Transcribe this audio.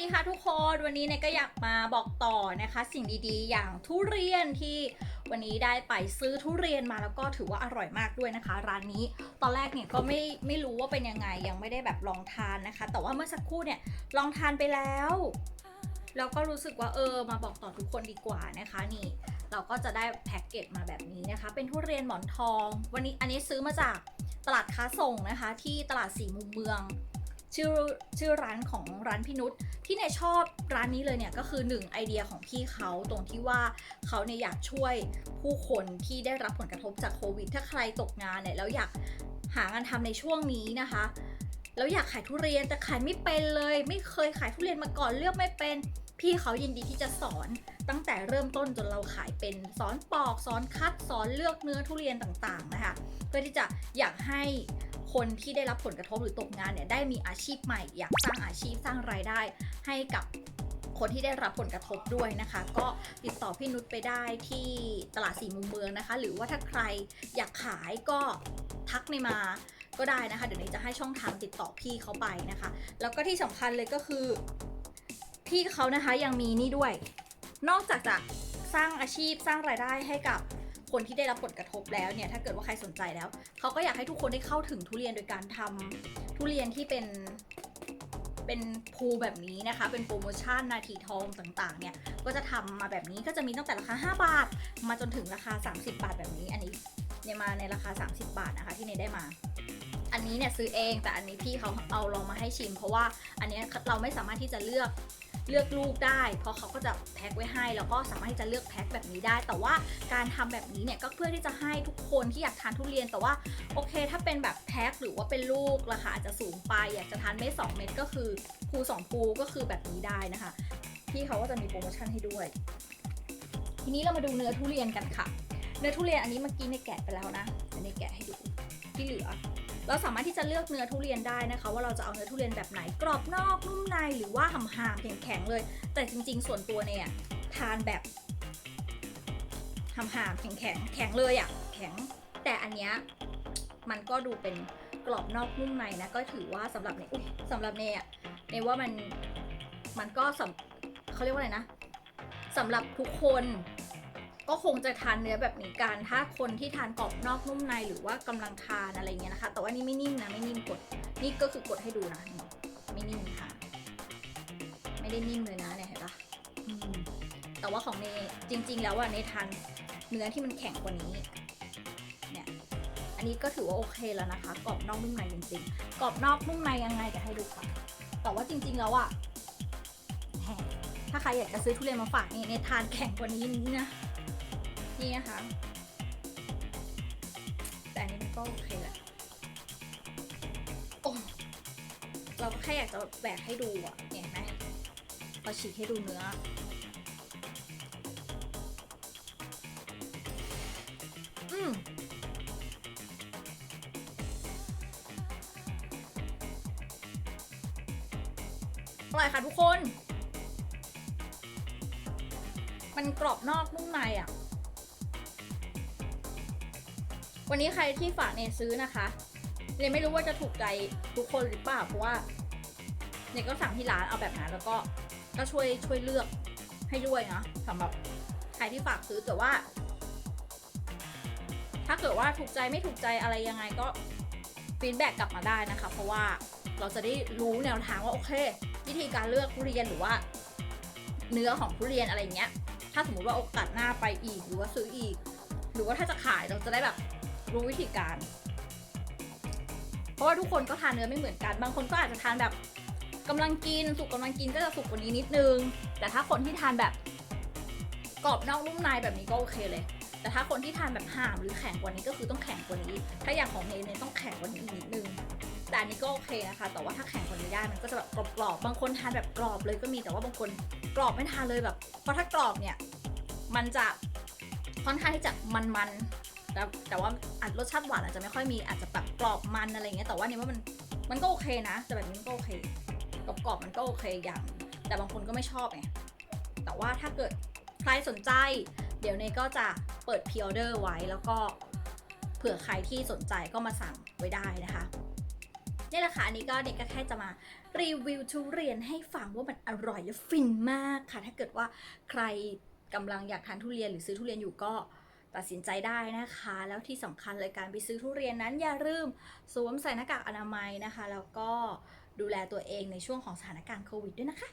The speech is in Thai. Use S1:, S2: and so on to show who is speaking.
S1: ดีค่ะทุกคนวันนี้เนยก็อยากมาบอกต่อนะคะ สิ่งดีๆ อย่างทุเรียนที่วันนี้ได้ไปซื้อทุเรียนมาแล้วก็ถือว่าอร่อยมากด้วยนะคะ ร้านนี้ตอนแรกเนี่ยก็ไม่ไม่รู้ว่าเป็นยังไงยังไม่ได้แบบลองทานนะคะ แต่ว่าเมื่อสักครู่เนี่ยลองทานไปแล้วแล้วก็รู้สึกว่าเออมาบอกต่อทุกคนดีกว่านะคะนี่ เราก็จะได้แพ็กเกจมาแบบนี้นะคะ เป็นทุเรียนหมอนทอง วันนี้อันนี้ซื้อมาจากตลาดค้าส่งนะคะ ที่ตลาดสี่มุมเมือง ชื่อชื่อร้านของร้านพี่นุชที่เนี่ยชอบร้านนี้เลยเนี่ยก็คือหนึ่งไอเดียของพี่เขาตรงที่ว่าเขาเนี่ยอยากช่วยผู้คนที่ได้รับผลกระทบจากโควิด ถ้าใครตกงานเนี่ยแล้วอยากหางานทำในช่วงนี้นะคะ แล้วอยากขายทุเรียนแต่ขายไม่เป็นเลย ไม่เคยขายทุเรียนมาก่อนเลือกไม่เป็น พี่เขายินดีที่จะสอนตั้งแต่เริ่มต้นจนเราขายเป็นสอนปอกสอนคัดสอนเลือกเนื้อทุเรียนต่างๆนะคะเพื่อที่จะอยากให้ คนที่ได้รับผลกระทบหรือตกงานเนี่ยได้มีอาชีพใหม่ อยากสร้างอาชีพสร้างรายได้ให้กับคนที่ได้รับผลกระทบด้วยนะคะ ก็ติดต่อพี่นุชไปได้ที่ตลาดสี่มุมเมืองนะคะ หรือว่าถ้าใครอยากขายก็ทักในมาก็ได้นะคะ เดี๋ยวนี้จะให้ช่องทางติดต่อพี่เขาไปนะคะ แล้วก็ที่สำคัญเลยก็คือ พี่เขานะคะยังมีนี่ด้วย นอกจากจะสร้างอาชีพสร้างรายได้ให้กับ คนที่ได้รับผลกระทบแล้วเนี่ยถ้าเกิดว่าใครสนใจแล้ว เขาก็อยากให้ทุกคนได้เข้าถึงทุเรียนโดยการทำทุเรียนที่เป็นเป็นภูแบบนี้นะคะ เป็นโปรโมชั่นนาทีทองต่างๆ เนี่ย ก็จะทำมาแบบนี้ก็จะมีตั้งแต่ราคา 5 บาท มาจนถึงราคา 30 บาทแบบนี้ อันนี้เนี่ยมาในราคา 30 บาทนะคะที่เนยได้มา อันนี้เนี่ยซื้อเองแต่อันนี้พี่เขาเอาลองมาให้ชิม เพราะว่าอันนี้เราไม่สามารถที่จะเลือก เลือกลูกได้ เพราะเขาก็จะแพ็คไว้ให้ แล้วก็สามารถที่จะเลือกแพ็คแบบนี้ได้ แต่ว่าการทำแบบนี้เนี่ยก็เพื่อที่จะให้ทุกคนที่อยากทานทุเรียน แต่ว่าโอเค ถ้าเป็นแบบแพ็คหรือว่าเป็นลูกราคาอาจจะสูงไป อยากจะทานเม็ดสองเม็ดก็คือภูสองภูก็คือแบบนี้ได้นะคะพี่เขาก็จะมีโปรโมชั่นให้ด้วย ทีนี้เรามาดูเนื้อทุเรียนกันค่ะ เนื้อทุเรียนอันนี้เมื่อกี้ในแกะไปแล้วนะในแกะให้ดูที่เหลือ เราสามารถที่จะเลือกเนื้อทุเรียนได้นะคะ ว่าเราจะเอาเนื้อทุเรียนแบบไหนกรอบนอกนุ่มในหรือว่าหำหามๆแข็งๆเลย แต่จริง ๆ ส่วนตัวเนี่ยทานแบบหำหามๆแข็งๆแข็งเลยอะ่ะแข็ง แต่อันเนี้ยมันก็ดูเป็นกรอบนอกนุ่มในนะก็ถือว่าสำหรับเนยอุ๊ยสำหรับเนยอะเนยว่ามันมันก็สำเขาเรียกว่าอะไรนะสำหรับทุกคน ก็คงจะทานเนื้อแบบนี้กัน ถ้าคนที่ทานกรอบนอกนุ่มในหรือว่ากำลังทานอะไรเงี้ยนะคะ แต่ว่านี่ไม่นิ่มนะไม่นิ่มกด นี่ก็คือกดให้ดูนะไม่นิ่มค่ะ ไม่ได้นิ่มเลยนะเนี่ยเห็นปะแต่ว่าของเนจริง ๆ แล้วอะเนทานเนื้อที่มันแข็งกว่านี้เนี่ยอันนี้ก็ถือว่าโอเคแล้วนะคะกรอบนอกนุ่มในจริงๆกรอบนอกนุ่มในยังไงจะให้ดูค่ะแต่ว่าจริง ๆ แล้วอะแหมถ้าใครอยากจะซื้อทุเรียนมาฝากเนี่เนทานแข็งกว่านี้นะ นี่นะคะ แต่อันนี้มันก็โอเคแหละโอ้เราก็แค่อยากจะแบกให้ดูอะเห็นไหมพอฉีกให้ดูเนื้อ อืมอร่อยค่ะทุกคน มันกรอบนอกนุ่มในอะ วันนี้ใครที่ฝากเนยซื้อนะคะเนยไม่รู้ว่าจะถูกใจทุกคนหรือเปล่าเพราะว่าเนยก็สั่งที่ร้านเอาแบบนั้นแล้วก็ก็ช่วยช่วยเลือกให้ด้วยนะสำหรับใครที่ฝากซื้อแต่ว่า ถ้าเกิดว่าถูกใจไม่ถูกใจอะไรยังไงก็ฟีดแบ็กกลับมาได้นะคะ เพราะว่าเราจะได้รู้แนวทางว่าโอเค วิธีการเลือกทุเรียนหรือว่า เนื้อของทุเรียนอะไรเงี้ย ถ้าสมมติว่าโอกาสหน้าไปอีกหรือว่าซื้ออีก หรือว่าถ้าจะขายเราจะได้แบบ รู้วิธีการ เพราะว่าทุกคนก็ทานเนื้อไม่เหมือนกัน บางคนก็อาจจะทานแบบกำลังกิน สุกกำลังกินก็จะสุกกว่านี้นิดนึง แต่ถ้าคนที่ทานแบบกรอบนอกนุ่มในแบบนี้ก็โอเคเลย แต่ถ้าคนที่ทานแบบห่ามหรือแข็งกว่านี้ก็คือต้องแข็งกว่านี้ ถ้าอย่างของเนยเนี่ยต้องแข็งกว่านี้อีกนิดนึง แต่อันนี้ก็โอเคนะคะ แต่ว่าถ้าแข็งกว่านี้ได้มันก็จะแบบกรอบๆ บางคนทานแบบกรอบเลยก็มี แต่ว่าบางคนกรอบไม่ทานเลยแบบ เพราะถ้ากรอบเนี่ยมันจะค่อนข้างที่จะมันๆ แต่แต่ว่าอาจรสชาติหวานอาจจะไม่ค่อยมีอาจจะแบบกรอบมันอะไรเงี้ยแต่ว่าเนี่ยว่ามันมันก็โอเคนะ แต่แบบนี้มันก็โอเคกรอบๆมันก็โอเคอย่าง แต่บางคนก็ไม่ชอบไงแต่ว่าถ้าเกิดใครสนใจ เดี๋ยวเนยก็จะเปิดพิออเดอร์ไว้แล้วก็เผื่อใครที่สนใจก็มาสั่งไว้ได้นะคะนี่แหละค่ะอันนี้ก็เด็กก็แค่จะมารีวิวทุเรียนให้ฟังว่ามันอร่อยและฟินมากค่ะ ถ้าเกิดว่าใครกำลังอยากทานทุเรียนหรือซื้อทุเรียนอยู่ก็ ตัดสินใจได้นะคะ แล้วที่สำคัญเลยการไปซื้อทุเรียนนั้นอย่าลืมสวมใส่หน้ากากอนามัยนะคะ แล้วก็ดูแลตัวเองในช่วงของสถานการณ์โควิดด้วยนะคะ